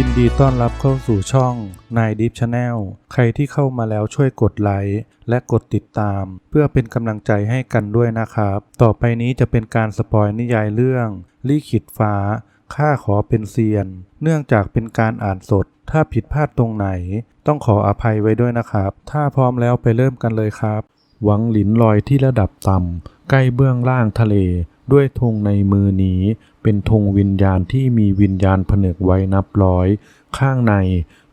ยินดีต้อนรับเข้าสู่ช่องนายดิฟชาแนลใครที่เข้ามาแล้วช่วยกดไลค์และกดติดตาม เพื่อเป็นกำลังใจให้กันด้วยนะครับ ต่อไปนี้จะเป็นการสปอยนิยายเรื่องลี่ขิตฟ้าข้าขอเป็นเซียน เนื่องจากเป็นการอ่านสด ถ้าผิดพลาดตรงไหน ต้องขออภัยไว้ด้วยนะครับ ถ้าพร้อมแล้วไปเริ่มกันเลยครับ หวังหลินลอยที่ระดับต่ำใกล้เบื้องล่างทะเล ด้วยธงในมือนี้ เป็นธงวิญญาณที่มีวิญญาณผนึกไว้นับร้อย ข้างใน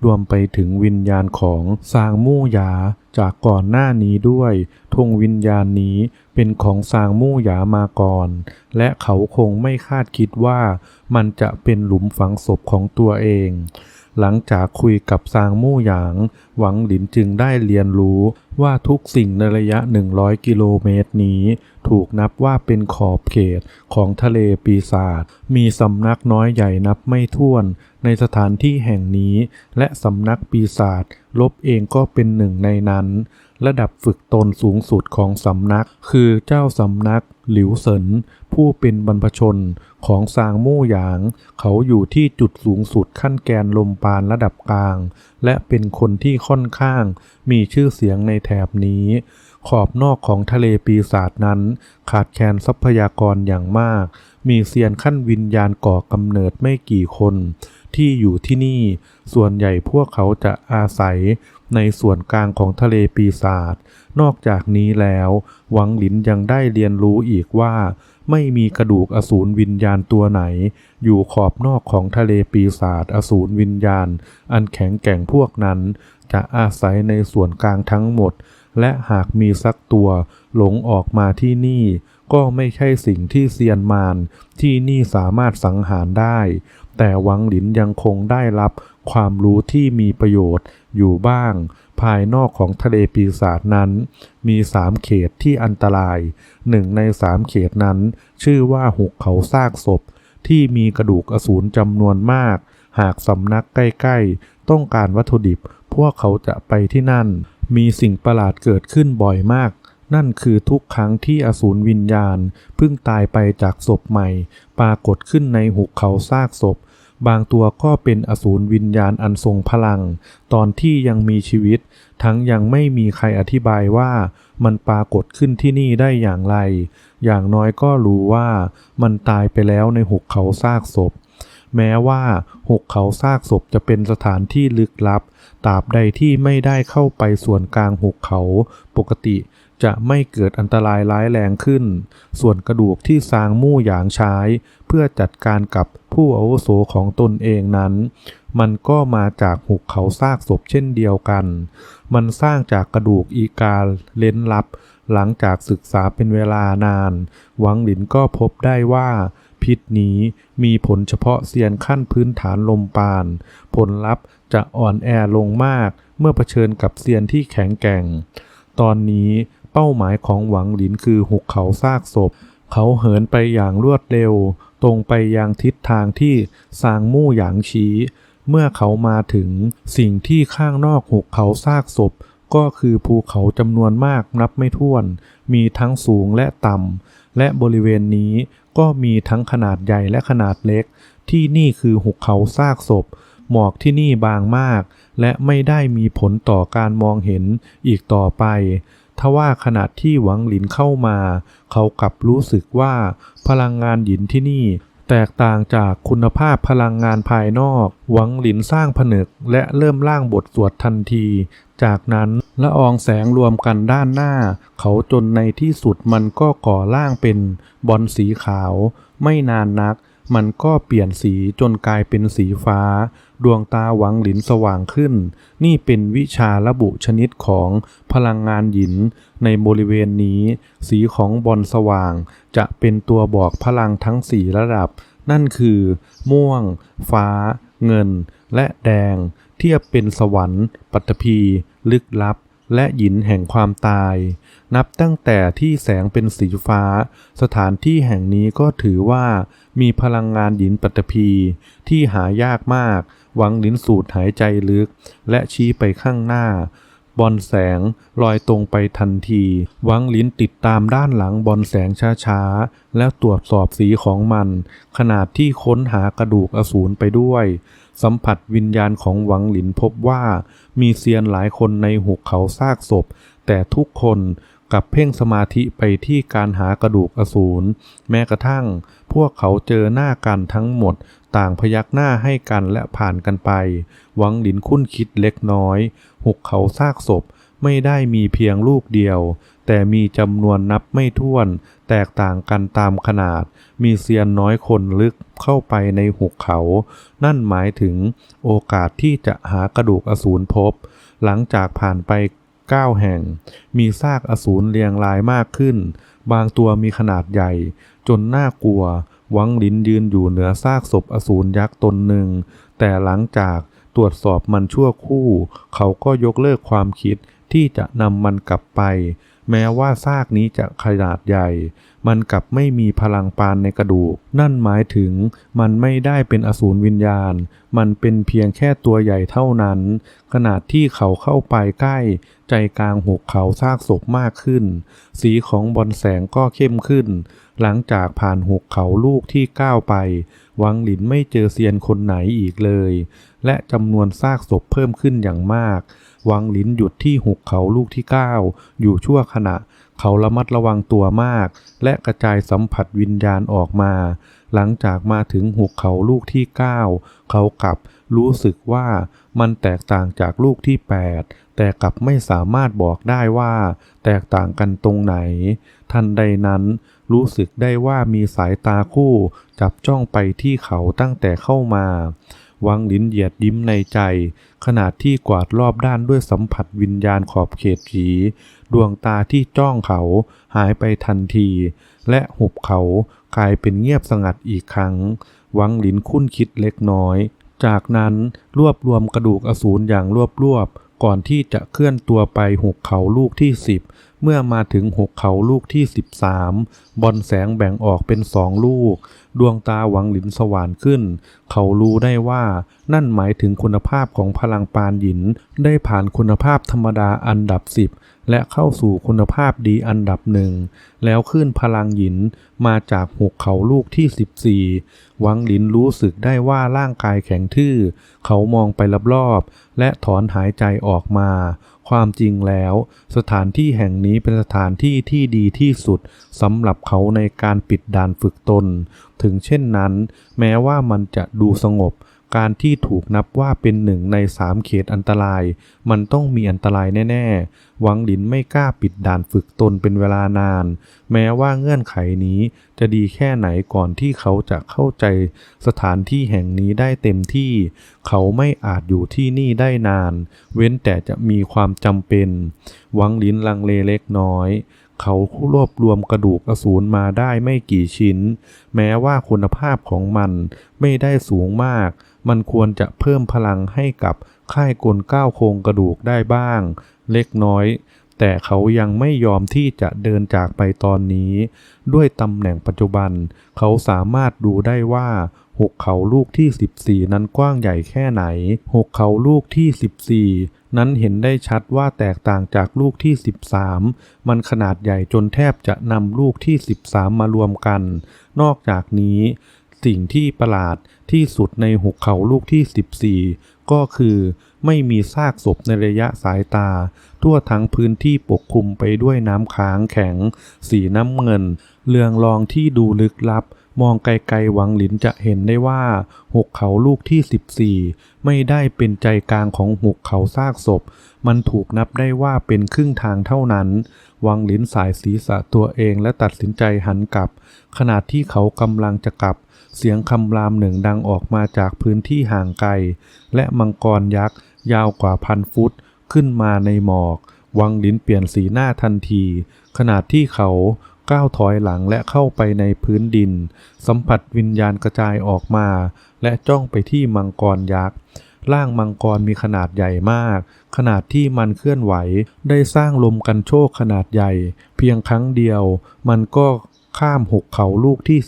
รวมไปถึงวิญญาณของซางมู่หยาจากก่อนหน้านี้ด้วยธงวิญญาณนี้เป็นของซางมู่หยามาก่อน และเขาคงไม่คาดคิดว่ามันจะเป็นหลุมฝังศพของตัวเอง หลังจากคุยกับซางมู่หยาง หวังหลินจึงได้เรียนรู้ว่าทุกสิ่งในระยะ 100 กิโลเมตรนี้ ถูกนับว่าเป็นขอบเขตของทะเลปีศาจมีสำนักน้อยใหญ่นับไม่ถ้วน ในสถานที่แห่งนี้ และสำนักปีศาจลบเองก็เป็นหนึ่งในนั้น ระดับฝึกตนสูงสุดของสำนัก คือเจ้าสำนักหลิวเซินผู้เป็นบรรพชนของซางมู่หยาง เขาอยู่ที่จุดสูงสุดขั้นแกนลมปานระดับกลาง และเป็นคนที่ค่อนข้างมีชื่อเสียงในแถบนี้ ขอบนอกของทะเลปีศาจนั้น ขาดแคลนทรัพยากรอย่างมาก มีเซียนขั้นวิญญาณก่อกำเนิดไม่กี่คนที่อยู่ที่นี่ ส่วนใหญ่พวกเขาจะอาศัย ในส่วนกลางของทะเลปีศาจ นอกจากนี้แล้ว หวังหลินยังได้เรียนรู้อีกว่า ไม่มีกระดูกอสูรวิญญาณตัวไหน อยู่ขอบนอกของทะเลปีศาจอสูรวิญญาณ อันแข็งแกร่งพวกนั้น จะอาศัยในส่วนกลางทั้งหมด และหากมีสักตัวหลงออกมาที่นี่ก็ไม่ใช่สิ่งที่เซียนมารที่นี่สามารถสังหารได้ แต่หวังหลินยังคงได้รับ ความรู้ที่มีประโยชน์อยู่บ้าง ภายนอกของทะเลปีศาจนั้น มีสามเขตที่อันตรายหนึ่งในสามเขตนั้น ชื่อว่าหุบเขาซากศพ ที่มีกระดูกอสูรจำนวนมาก หากสำนักใกล้ๆ ต้องการวัตถุดิบ พวกเขาจะไปที่นั่น มีสิ่งประหลาดเกิดขึ้นบ่อยมากนั่นคือทุกครั้งที่อสูรวิญญาณ เพิ่งตายไปจากศพใหม่ ปรากฏขึ้นในหุบเขาซากศพ บางตัวก็เป็นอสูรวิญญาณอันทรงพลัง ตอนที่ยังมีชีวิต ทั้งยังไม่มีใครอธิบายว่ามันปรากฏขึ้นที่นี่ได้อย่างไร อย่างน้อยก็รู้ว่ามันตายไปแล้วในหุบเขาซากศพ แม้ว่าหุบเขาซากศพจะเป็นสถานที่ลึกลับ ตราบใดที่ไม่ได้เข้าไปส่วนกลางหุบเขาปกติ จะไม่เกิดอันตรายร้ายแรงขึ้น ส่วนกระดูกที่ซางมู่หยางใช้ เพื่อจัดการกับผู้อาวุโสของตนเองนั้น มันก็มาจากหุบเขาซากศพเช่นเดียวกัน มันสร้างจากกระดูกอีกาเล้นลับ หลังจากศึกษาเป็นเวลานาน หวังหลินก็พบได้ว่าพิษนี้มีผลเฉพาะเซียนขั้นพื้นฐานลมปาน ผลลัพธ์จะอ่อนแอลงมากเมื่อเผชิญกับเซียนที่แข็งแกร่ง ตอนนี้ เป้าหมายของหวังหลินคือหุบเขาซากศพ เขาเหินไปอย่างรวดเร็ว ตรงไปยังทิศทางที่ซางมู่หยางชี้ เมื่อเขามาถึงสิ่งที่ข้างนอกหุบเขาซากศพ ก็คือภูเขาจำนวนมากนับไม่ถ้วน มีทั้งสูงและต่ำและบริเวณนี้ก็มีทั้งขนาดใหญ่และขนาดเล็ก ที่นี่คือหุบเขาซากศพ หมอกที่นี่บางมาก และไม่ได้มีผลต่อการมองเห็นอีกต่อไป ทว่าขณะที่หวังหลินเข้ามา เขากลับรู้สึกว่าพลังงานหยินที่นี่ แตกต่างจากคุณภาพพลังงานภายนอก หวังหลินสร้างผนึกและเริ่มร่างบทสวดทันที จากนั้นละอองแสงรวมกันด้านหน้า เขาจนในที่สุดมันก็ก่อร่างเป็นบอลสีขาว ไม่นานนัก มันก็เปลี่ยนสีจนกลายเป็นสีฟ้า ดวงตาหวังหลินสว่างขึ้น นี่เป็นวิชาระบุชนิดของพลังงานหยิน ในบริเวณนี้ สีของบอลสว่าง จะเป็นตัวบอกพลังทั้งสี่ระดับ นั่นคือ ม่วง ฟ้า เงิน และแดง เทียบเป็นสวรรค์ ปัตภีลึกลับและหยินแห่งความตาย นับตั้งแต่ที่แสงเป็นสีฟ้า สถานที่แห่งนี้ก็ถือว่า มีพลังงานหยินปัตภีที่หายากมาก หวังลิ้นสูดหายใจลึก และชี้ไปข้างหน้า บอลแสงลอยตรงไปทันทีหวังลิ้นติดตามด้านหลังบอลแสงช้าๆ แล้วตรวจสอบสีของมัน ขนาดที่ค้นหากระดูกอสูรไปด้วย สัมผัสวิญญาณของหวังหลินพบว่า มีเซียนหลายคนในหุบเขาซากศพ แต่ทุกคน กับเพ่งสมาธิไปที่การหากระดูกอสูรแม้กระทั่ง พวกเขาเจอหน้ากันทั้งหมด ต่างพยักหน้าให้กันและผ่านกันไป หวังหลินคุ้นคิดเล็กน้อย หุบเขาซากศพไม่ได้มีเพียงลูกเดียว แต่มีจำนวนนับไม่ถ้วน แตกต่างกันตามขนาด มีเซียนน้อยคนลึกเข้าไปในหุบเขา นั่นหมายถึงโอกาสที่จะหากระดูกอสูรพบ หลังจากผ่านไป 9 แห่ง มีซากอสูรเรียงรายมากขึ้น บางตัวมีขนาดใหญ่ จนน่ากลัว วังลินยืนอยู่เหนือซากศพอสูรยักษ์ตนหนึ่ง แต่หลังจากตรวจสอบมันชั่วคู่ เขาก็ยกเลิกความคิด ที่จะนำมันกลับไป แม้ว่าซากนี้จะขนาดใหญ่ มันกลับไม่มีพลังปานในกระดูก นั่นหมายถึงมันไม่ได้เป็นอสูรวิญญาณ มันเป็นเพียงแค่ตัวใหญ่เท่านั้น ขนาดที่เขาเข้าไปใกล้ ใจกลางหุบเขาซากศพมากขึ้น สีของบอลแสงก็เข้มขึ้น หลังจากผ่านหุบเขาลูกที่ก้าวไป วังหลินไม่เจอเซียนคนไหนอีกเลย และจำนวนซากศพเพิ่มขึ้นอย่างมาก วังหลินหยุดที่หุบเขาลูกที่เก้าอยู่ชั่วขณะ เขาระมัดระวังตัวมาก และกระจายสัมผัสวิญญาณออกมา หลังจากมาถึงหุบเขาลูกที่เก้าเขากลับรู้สึกว่ามันแตกต่างจากลูกที่แปดแต่กลับไม่สามารถบอกได้ว่า แตกต่างกันตรงไหน ทันใดนั้น รู้สึกได้ว่ามีสายตาคู่จับจ้องไปที่เขาตั้งแต่เข้ามาวังลิ้นเหยียดยิ้มในใจ ขณะที่กวาดรอบด้านด้วยสัมผัสวิญญาณขอบเขตผีดวงตาที่จ้องเขาหายไปทันที และหุบเขากลายเป็นเงียบสงัดอีกครั้ง วังหลินคุ้นคิดเล็กน้อย จากนั้นรวบรวมกระดูกอสูรอย่างรวบรวบก่อนที่จะเคลื่อนตัวไปหุบเขาลูกที่สิบ เมื่อมาถึงหุบเขาลูกที่สิบสามบอลแสงแบ่งออกเป็นสองลูก ดวงตาหวังหลินสว่านขึ้น เขารู้ได้ว่านั่นหมายถึงคุณภาพของพลังปานหยิน ได้ผ่านคุณภาพธรรมดาอันดับสิบและเข้าสู่คุณภาพดีอันดับหนึ่ง แล้วขึ้นพลังหยินมาจากหุบเขาลูกที่ 14 หวังหลินรู้สึกได้ว่าร่างกายแข็งทื่อ เขามองไปรอบๆและถอนหายใจออกมา ความจริงแล้ว สถานที่แห่งนี้เป็นสถานที่ที่ดีที่สุดสำหรับเขาในการปิดด่านฝึกตน ถึงเช่นนั้น แม้ว่ามันจะดูสงบ การที่ถูกนับว่าเป็นหนึ่งในสามเขตอันตราย มันต้องมีอันตรายแน่ๆ หวังหลินไม่กล้าปิดด่านฝึกตนเป็นเวลานาน แม้ว่าเงื่อนไขนี้จะดีแค่ไหนก่อนที่เขาจะเข้าใจสถานที่แห่งนี้ได้เต็มที่ เขาไม่อาจอยู่ที่นี่ได้นาน เว้นแต่จะมีความจำเป็น หวังหลินลังเลเล็กน้อยเขารวบรวมกระดูกอสูรมาได้ไม่กี่ชิ้น แม้ว่าคุณภาพของมันไม่ได้สูงมาก มันควรจะเพิ่มพลังให้กับค่ายกลก้าวโครงกระดูกได้บ้าง เล็กน้อย แต่เขายังไม่ยอมที่จะเดินจากไปตอนนี้ ด้วยตำแหน่งปัจจุบัน เขาสามารถดูได้ว่าหกเขาลูกที่ 14 นั้นกว้างใหญ่แค่ไหนหกเขาลูกที่ 14 นั้นเห็นได้ชัดว่าแตกต่างจากลูกที่ 13 มันขนาดใหญ่จนแทบจะนำลูกที่ 13 มารวมกัน นอกจากนี้ สิ่งที่ประหลาดที่สุดในหุบเขาลูกที่ 14 ก็คือไม่มีซากศพในระยะสายตา ทั่วทั้งพื้นที่ปกคลุมไปด้วยน้ำค้างแข็ง สีน้ำเงินเรืองรองที่ดูลึกลับ มองไกลๆหวังหลินจะเห็นได้ว่าหุบเขาลูกที่ 14 ไม่ได้เป็นใจกลางของหุบเขาซากศพ มันถูกนับได้ว่าเป็นครึ่งทางเท่านั้นวังหลินสายศีรษะตัวเองและตัดสินใจหันกลับ ขณะที่เขากำลังจะกลับ เสียงคำรามหนึ่งดังออกมาจากพื้นที่ห่างไกล และมังกรยักษ์ยาวกว่าพันฟุต ขึ้นมาในหมอก วังลินเปลี่ยนสีหน้าทันที ขณะที่เขาก้าวถอยหลังและเข้าไปในพื้นดิน สัมผัสวิญญาณกระจายออกมา และจ้องไปที่มังกรยักษ์ร่างมังกรมีขนาดใหญ่มาก ขนาดที่มันเคลื่อนไหว ได้สร้างลมกันโชคขนาดใหญ่ เพียงครั้งเดียว มันก็ ข้ามหุบเขาลูกที่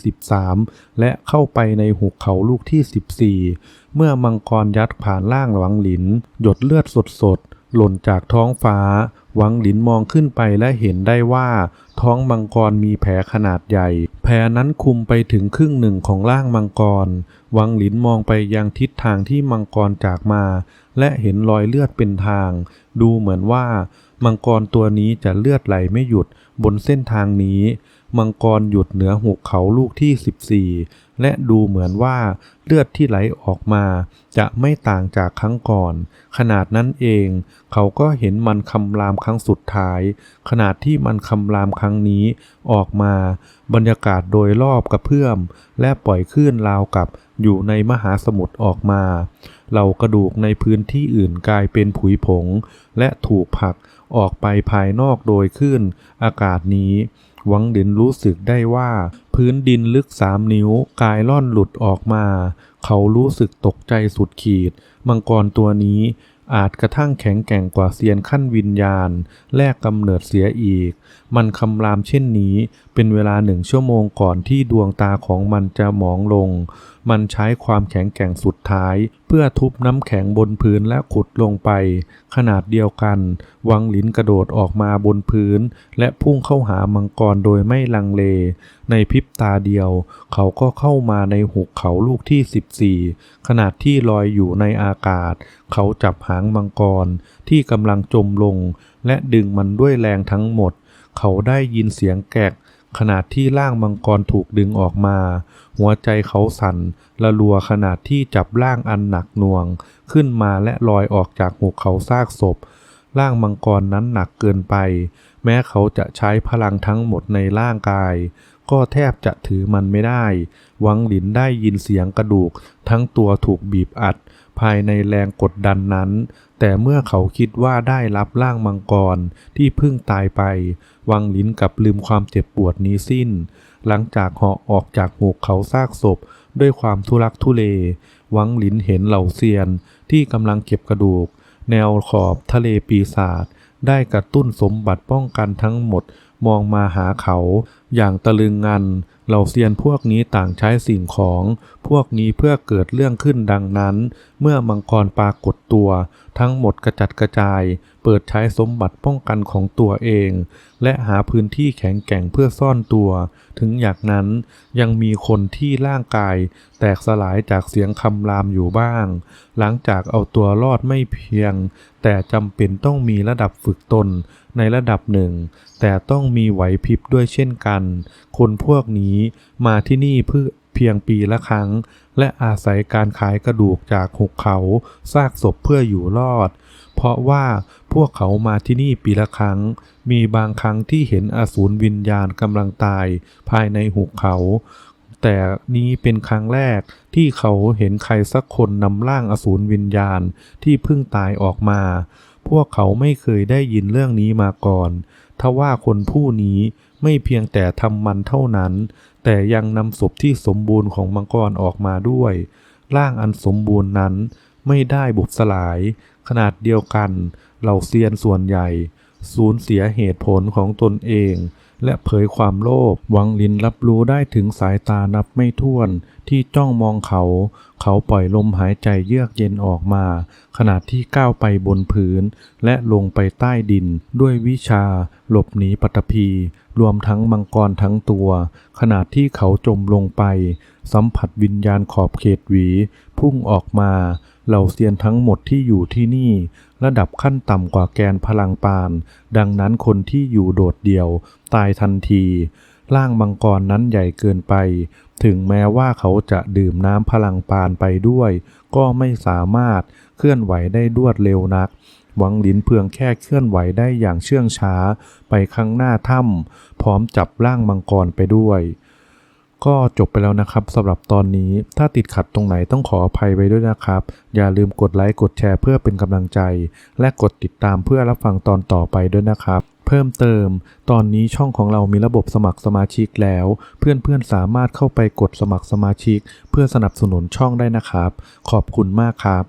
13 และเข้าไปในหุบเขาลูกที่ 14 เมื่อมังกรยัดผ่านล่างหวังหลิน หยดเลือดสดๆหล่นจากท้องฟ้าวังหลินมองขึ้นไปและเห็นได้ว่า ท้องมังกรมีแผลขนาดใหญ่ แผลนั้นคุมไปถึงครึ่งหนึ่งของร่างมังกรวังหลินมองไปยังทิศทางที่มังกรจากมา และเห็นรอยเลือดเป็นทาง ดูเหมือนว่า มังกรตัวนี้จะเลือดไหลไม่หยุดบนเส้นทางนี้ มังกรหยุดเหนือหุบเขาลูกที่ 14 และดูเหมือนว่าเลือดที่ไหลออกมาจะไม่ต่างจากครั้งก่อน ขนาดนั้นเอง เขาก็เห็นมันคำรามครั้งสุดท้าย ขนาดที่มันคำรามครั้งนี้ออกมา บรรยากาศโดยรอบกระเพื่อม และปล่อยคลื่นราวกับอยู่ในมหาสมุทรออกมา เหล่ากระดูกในพื้นที่อื่นกลายเป็นผุยผง และถูกผลักออกไปภายนอกโดยคลื่นอากาศนี้ หวังเดินรู้สึกได้ว่า พื้นดินลึกสามนิ้วกายล่อนหลุดออกมา เขารู้สึกตกใจสุดขีด มังกรตัวนี้อาจกระทั่งแข็งแกร่งกว่าเซียนขั้นวิญญาณ แลกกำเนิดเสียอีกมันคำรามเช่นนี้ เป็นเวลาหนึ่งชั่วโมงก่อนที่ดวงตาของมันจะหมองลง มันใช้ความแข็งแกร่งสุดท้าย เพื่อทุบน้ำแข็งบนพื้นและขุดลงไป ขนาดเดียวกัน วังหลินกระโดดออกมาบนพื้น และพุ่งเข้าหามังกรโดยไม่ลังเล ในพริบตาเดียว เขาก็เข้ามาในหุบเขาลูกที่ 14 ขนาดที่ลอยอยู่ในอากาศ เขาจับหางมังกรที่กำลังจมลง และดึงมันด้วยแรงทั้งหมด เขาได้ยินเสียงแกกขนาดที่ร่างมังกรถูกดึงออกมา หัวใจเขาสั่นละลัวขนาดที่จับร่างอันหนักหน่วง ขึ้นมาและลอยออกจากหุบเขาซากศพ ร่างมังกรนั้นหนักเกินไป แม้เขาจะใช้พลังทั้งหมดในร่างกาย ก็แทบจะถือมันไม่ได้ วังหลินได้ยินเสียงกระดูก ทั้งตัวถูกบีบอัด ภายในแรงกดดันนั้น แต่เมื่อเขาคิดว่าได้รับร่างมังกรที่เพิ่งตายไป วังลินกับลืมความเจ็บปวดนี้สิ้น หลังจากเหาะออกจากหุบเขาซากศพด้วยความทุลักทุเล วังลินเห็นเหล่าเซียนที่กำลังเก็บกระดูก แนวขอบทะเลปีศาจได้กระตุ้นสมบัติป้องกันทั้งหมดมองมาหาเขาอย่างตะลึงงัน เหล่าเซียนพวกนี้ต่างใช้สิ่งของพวกนี้เพื่อเกิดเรื่องขึ้นดังนั้น เมื่อมังกรปรากฏตัว ทั้งหมดกระจัดกระจาย เปิดใช้สมบัติป้องกันของตัวเอง และหาพื้นที่แข็งแกร่งเพื่อซ่อนตัว ถึงอย่างนั้นยังมีคนที่ร่างกาย แตกสลายจากเสียงคำรามอยู่บ้าง หลังจากเอาตัวรอดไม่เพียง แต่จำเป็นต้องมีระดับฝึกตน ในระดับหนึ่ง แต่ต้องมีไหวพริบด้วยเช่นกัน คนพวกนี้มาที่นี่เพื่อเพียงปีละครั้ง และอาศัยการขายกระดูกจากหุบเขาซากศพเพื่ออยู่รอด เพราะว่าพวกเขามาที่นี่ปีละครั้ง มีบางครั้งที่เห็นอสูรวิญญาณกำลังตายภายในหุบเขา แต่นี้เป็นครั้งแรกที่เขาเห็นใครสักคนนำร่างอสูรวิญญาณที่เพิ่งตายออกมา พวกเขาไม่เคยได้ยินเรื่องนี้มาก่อนทว่าคนผู้นี้ไม่เพียงแต่ทำมันเท่านั้น แต่ยังนำศพที่สมบูรณ์ของมังกรออกมาด้วย ร่างอันสมบูรณ์นั้นไม่ได้บุบสลาย ขนาดเดียวกัน เหล่าเซียนส่วนใหญ่ สูญเสียเหตุผลของตนเอง และเผยความโลภวังลินรับรู้ได้ถึงสายตานับไม่ถ้วน ที่จ้องมองเขา เขาปล่อยลมหายใจเยือกเย็นออกมา ขณะที่ก้าวไปบนพื้น และลงไปใต้ดิน ด้วยวิชา หลบหนีปัตภีรวมทั้งมังกรทั้งตัว ขณะที่เขาจมลงไป สัมผัสวิญญาณขอบเขตหวี พุ่งออกมา เหล่าเซียนทั้งหมดที่อยู่ที่นี่ ระดับขั้นต่ำกว่าแกนพลังปาน ดังนั้นคนที่อยู่โดดเดี่ยว ตายทันที ร่างมังกรนั้นใหญ่เกินไป ถึงแม้ว่าเขาจะดื่มน้ำพลังปานไปด้วย ก็ไม่สามารถเคลื่อนไหวได้รวดเร็วนักหวังลินเพียงแค่เคลื่อนไหวได้อย่างเชื่องช้า ไปข้างหน้าถ้ำพร้อมจับร่างมังกรไปด้วย ก็จบไปแล้วนะครับสำหรับตอนนี้ถ้าติดขัดตรงไหนต้องขออภัยไว้ด้วยนะครับ อย่าลืมกดไลค์กดแชร์เพื่อเป็นกำลังใจ และกดติดตามเพื่อรับฟังตอนต่อไปด้วยนะครับ เพิ่มเติม ตอนนี้ช่องของเรามีระบบสมัครสมาชิกแล้ว เพื่อนๆสามารถเข้าไปกดสมัครสมาชิก เพื่อสนับสนุนช่องได้นะครับ ขอบคุณมากครับ